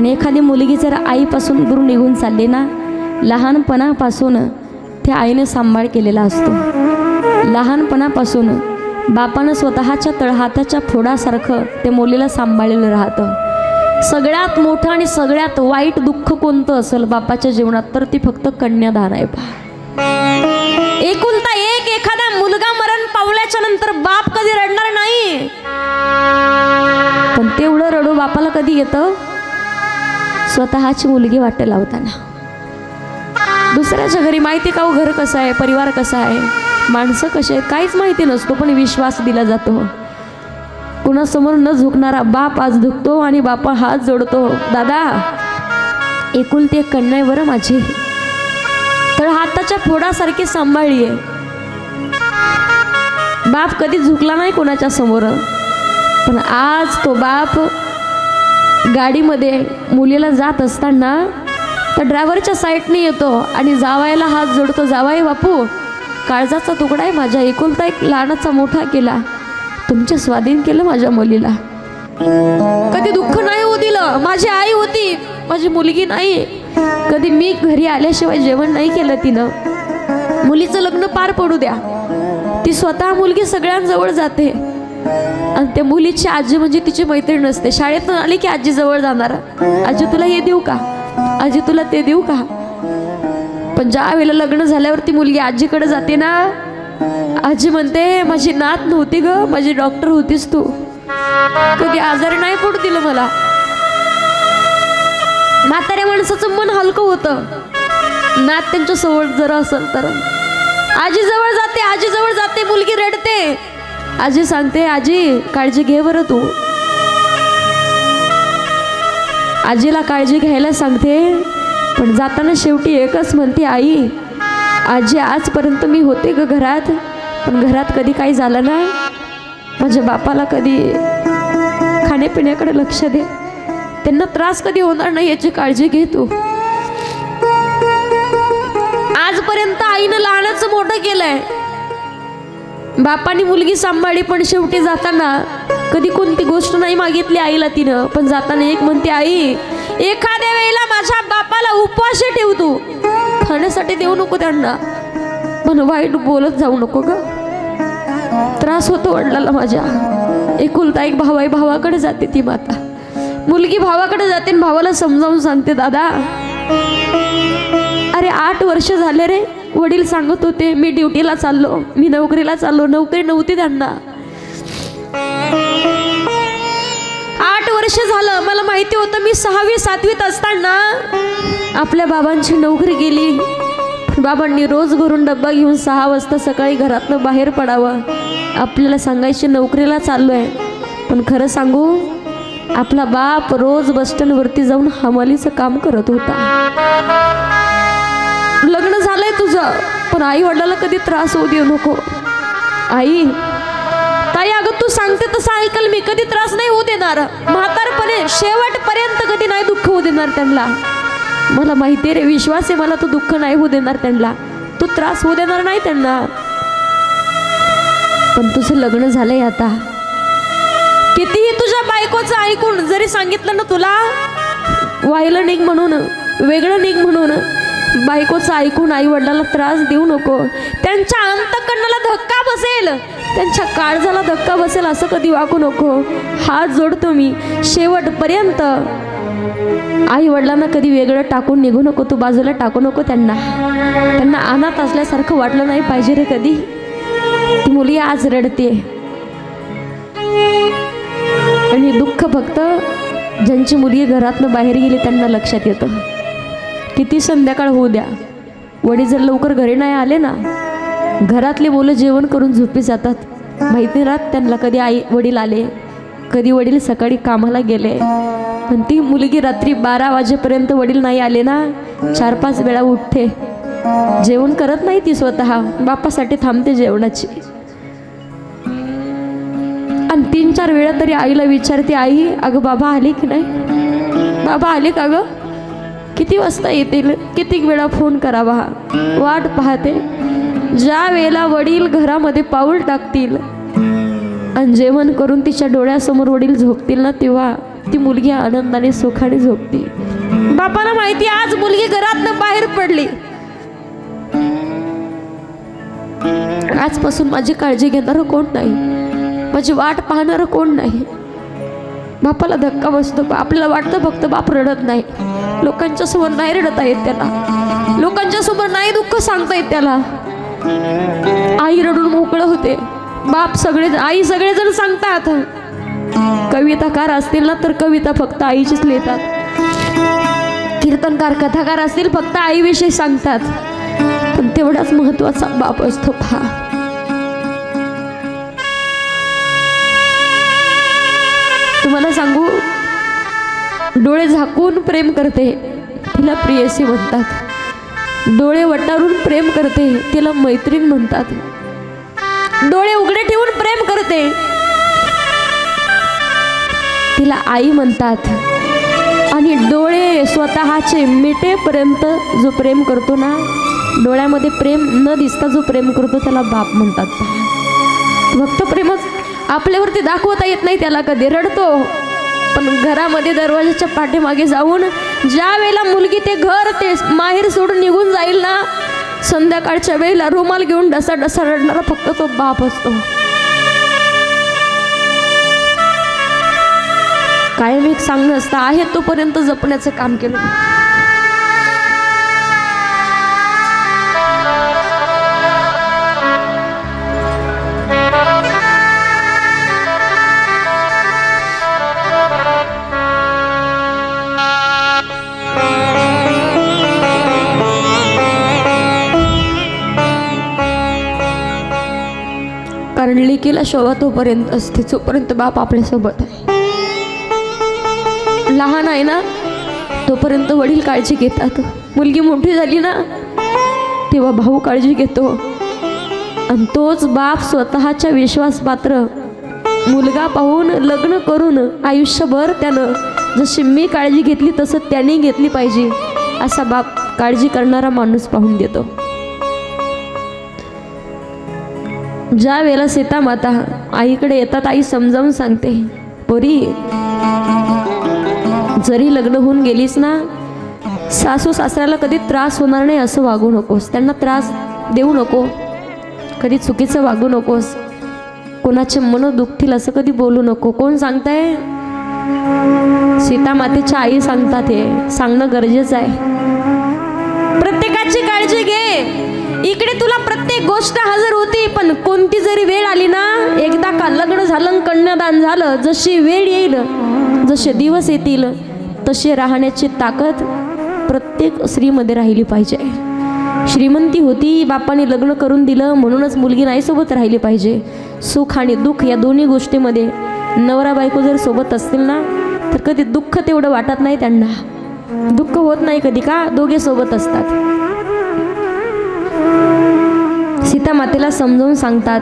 आणि एखादी मुलगी जर आईपासून दूर निघून चालली ना लहानपणापासून त्या आईने सांभाळ केलेला असतो. लहानपणापासून बापानं स्वतःच्या तळहाताच्या फोडासारखं ते मुलीला सांभाळलेलं राहतं. सगळ्यात मोठं आणि सगळ्यात वाईट दुःख कोणतं असेल बापाच्या जीवनात तर ती फक्त कन्यादान आहे पहा एकुलता एक एखादा मुलगा मरण पावल्याच्या नंतर बाप कधी रडणार नाही? पण तेवढं रडू बापाला कधी येतं? स्वतःची मुलगी वाटे लावताना. दुसऱ्याच्या घरी माहिती का हो घर कसं आहे परिवार कसा आहे? माणसं कसे आहेत? काहीच माहिती नसतो पण विश्वास दिला जातो. कुणासमोर न झुकणारा बाप आज झुकतो आणि बापा हात जोडतो. दादा एकुलती एक कन्या आहे बरं माझी. तर हाताच्या फोडासारखी सांभाळली आहे. बाप कधी झुकला नाही कोणाच्या समोर. पण आज तो बाप गाडीमध्ये मुलीला जात असताना तर ड्रायव्हरच्या साईडने येतो आणि जावायला हात जोडतो जावाई बापू काळजाचा तुकडा आहे माझ्या. एकुलता एक लहानाचा मोठा केला. तुमच्या स्वाधीन केलं माझ्या मुलीला. कधी दुःख नाही होऊ दिलं. माझी आई होती. माझी मुलगी नाही. कधी मी घरी आल्याशिवाय जेवण नाही केलं तिनं. मुलीचं लग्न पार पडू द्या. ती स्वतः मुलगी सगळ्यांजवळ जाते. आणि त्या मुलीची आजी म्हणजे तिची मैत्रीण असते. शाळेतून आली की आजी जवळ जाणार. आजी तुला हे देऊ का? आजी तुला ते देऊ का? पण ज्या वेळेला लग्न झाल्यावर ती मुलगी आजीकडे जाते ना आजी म्हणते माझी नात नव्हती ग माझी डॉक्टर होतीस तू. कधी आजारी नाही पडू दिलं मला. म्हाताऱ्या माणसाचं मन हलकं होतं. नात त्यांच्यासोबत जरा असेल तर. आजी जवळ जाते आजी जवळ जाते मुलगी रडते. आजी सांगते आजी काळजी घे बरं तू. आजीला काळजी घ्यायला सांगते पण जाताना शेवटी एकच म्हणते आई आजी आजपर्यंत मी होते ग घरात पण घरात कधी काही झालं ना माझ्या बापाला कधी खाण्यापिण्याकडे लक्ष दे. त्यांना त्रास कधी होणार नाही याची काळजी घे तू. आजपर्यंत आईनं लहानाचं मोठं केलंय. बापाने मुलगी सांभाळली पण शेवटी जाताना कधी कोणती गोष्ट नाही मागितली आईला तिनं. पण जाताना एक म्हणते आई एखाद्या वेळेला माझ्या बापाला उपवाशी ठेव तू. खाण्यासाठी देऊ नको त्यांना. पण वाईट बोलत जाऊ नको ग. त्रास होतो वडिलाला माझ्या. एकुलता एक भाऊ भावाकडे जाते ती माता. मुलगी भावाकडे जाते आणि भावाला समजावून सांगते दादा अरे आठ वर्ष झाले रे. वडील सांगत होते मी ड्युटीला चाललो मी नोकरीला चाललो नोकरी नव्हती त्यांना. आठ वर्ष झालं मला माहिती होतं मी सहावी सातवीत असताना आपल्या बाबांची नोकरी गेली. बाबांनी रोज घरून डब्बा घेऊन सहा वाजता सकाळी घरातनं बाहेर पडावं. आपल्याला सांगायची नोकरीला चाललो आहे पण खरं सांगू आपला बाप रोज बस स्टँडवरती जाऊन हमालीचं काम करत होता. पण आई वडिलाला कधी त्रास होऊ देऊ नको. आई ताई अगं तू सांगते तसं ऐकल मी. कधी त्रास नाही होऊ देणार. म्हातारपणे शेवटपर्यंत कधी नाही दुःख होऊ देणार त्यांना. मला माहिती रे विश्वास आहे मला तू दुःख नाही होऊ देणार त्यांना. तू त्रास होऊ देणार नाही त्यांना. पण तुझं लग्न झालंय आता. कितीही तुझ्या बायकोचं ऐकून जरी सांगितलं ना तुला व्हायला निघ म्हणून वेगळं निघ म्हणून बायकोचं ऐकून आई वडिलाला त्रास देऊ नको. त्यांच्या अंतकरणाला धक्का बसेल. त्यांच्या काळजाला धक्का बसेल असं कधी वागू नको. हात जोडतो मी. शेवटपर्यंत आई वडिलांना कधी वेगळं टाकून निघू नको. तू बाजूला टाकू नको त्यांना. त्यांना अनाथ असल्यासारखं वाटलं नाही पाहिजे रे कधी. ती मुली आज रडते. आणि दुःख फक्त ज्यांची मुलगी घरातनं बाहेर गेली त्यांना लक्षात येतं. किती संध्याकाळ होऊ द्या. वडील जर लवकर घरी नाही आले ना घरातले मुलं जेवण करून झोपी जातात. माहिती राहत त्यांना कधी आई वडील आले कधी वडील सकाळी कामाला गेले. पण ती मुलगी रात्री बारा वाजेपर्यंत वडील नाही आले ना चार पाच वेळा उठते. जेवण करत नाही ती स्वतः. बापासाठी थांबते जेवणाची. आणि तीन चार वेळा तरी आईला विचारते आई अगं बाबा आले की नाही? बाबा आले का गं? किती वाजता येतील? किती वेळा फोन करावा? वाट पाहते. ज्या वेळेला वडील घरामध्ये पाऊल टाकतील आणि जेवण करून तिच्या डोळ्यासमोर वडील झोपतील ना तेव्हा ती मुलगी आनंदाने सुखाने झोपते. बापाला माहिती आज मुलगी घरातनं बाहेर पडली. आजपासून माझी काळजी घेणारं कोण नाही? माझी वाट पाहणारं कोण नाही? बापाला धक्का बसतो. आपल्याला वाटतं फक्त बाप रडत नाही. लोकांच्या समोर नाही रडता येत त्याला. लोकांच्या समोर नाही दुःख सांगता येत त्याला. आई रडून मोकळं होते. बाप सगळे आई सगळेजण सांगतात. कविताकार असतील ना तर कविता फक्त आईचीच लिहितात. कीर्तनकार कथाकार असतील फक्त आईविषयी सांगतात. पण तेवढाच महत्त्वाचा बाप असतो पहा तुम्हाला सांगू डोळे झाकून प्रेम करते तिला प्रियसी म्हणतात. डोळे वटारून प्रेम करते तिला मैत्रीण म्हणतात. डोळे उघडे ठेवून प्रेम करते तिला आई म्हणतात. आणि डोळे स्वतःचे मिटेपर्यंत जो प्रेम करतो ना डोळ्यामध्ये प्रेम न दिसता जो प्रेम करतो त्याला बाप म्हणतात. फक्त प्रेमच आपल्यावरती दाखवता येत नाही त्याला कधी रडतो. पण घरामध्ये दरवाजाच्या पाठीमागे जाऊन ज्या वेळेला मुलगी ते घर ते माहेर सोडून निघून जाईल ना संध्याकाळच्या वेळेला रुमाल घेऊन डसा डसा रडणारा फक्त तो बाप असतो. कायम एक सांगणं असतं आहे तोपर्यंत जपण्याचं काम केलं. कारण लेकीला शोभा तोपर्यंत असते जोपर्यंत बाप आपल्यासोबत आहे. लहान आहे ना तोपर्यंत वडील काळजी घेतात. मुलगी मोठी झाली ना तेव्हा भाऊ काळजी घेतो. आणि तोच बाप स्वतःच्या विश्वासपात्र मुलगा पाहून लग्न करून आयुष्यभर त्यानं जशी मी काळजी घेतली तसं त्याने घेतली पाहिजे असा बाप काळजी करणारा माणूस पाहून देतो. ज्या वेळेला सीता माता आईकडे येतात आई समजावून सांगते पोरी जरी लग्न होऊन गेलीस ना सासू सासऱ्याला कधी त्रास होणार नाही असं वागू नकोस. त्यांना त्रास देऊ नको. कधी चुकीचं वागू नकोस. कोणाचे मन दुखतील असं कधी बोलू नको. कोण सांगताय? सीता मातेच्या आई सांगतात हे. सांगणं गरजेचं आहे. प्रत्येकाची काळजी घे. इकडे तुला प्रत्येक गोष्ट हजर होती. पण कोणती जरी वेळ आली ना एकदा का लग्न झालं आणि कन्यादान झालं जशी वेळ येईल जसे दिवस येतील तसे राहण्याची ताकद प्रत्येक स्त्रीमध्ये राहिली पाहिजे. श्रीमंती होती बापाने लग्न करून दिलं म्हणूनच मुलगी नाही सोबत राहिली पाहिजे. सुख आणि दुःख या दोन्ही गोष्टीमध्ये नवरा बायको जर सोबत असतील ना तर कधी दुःख तेवढं वाटत नाही त्यांना. दुःख होत नाही कधी का दोघे सोबत असतात. सीता मातेला समजावून सांगतात.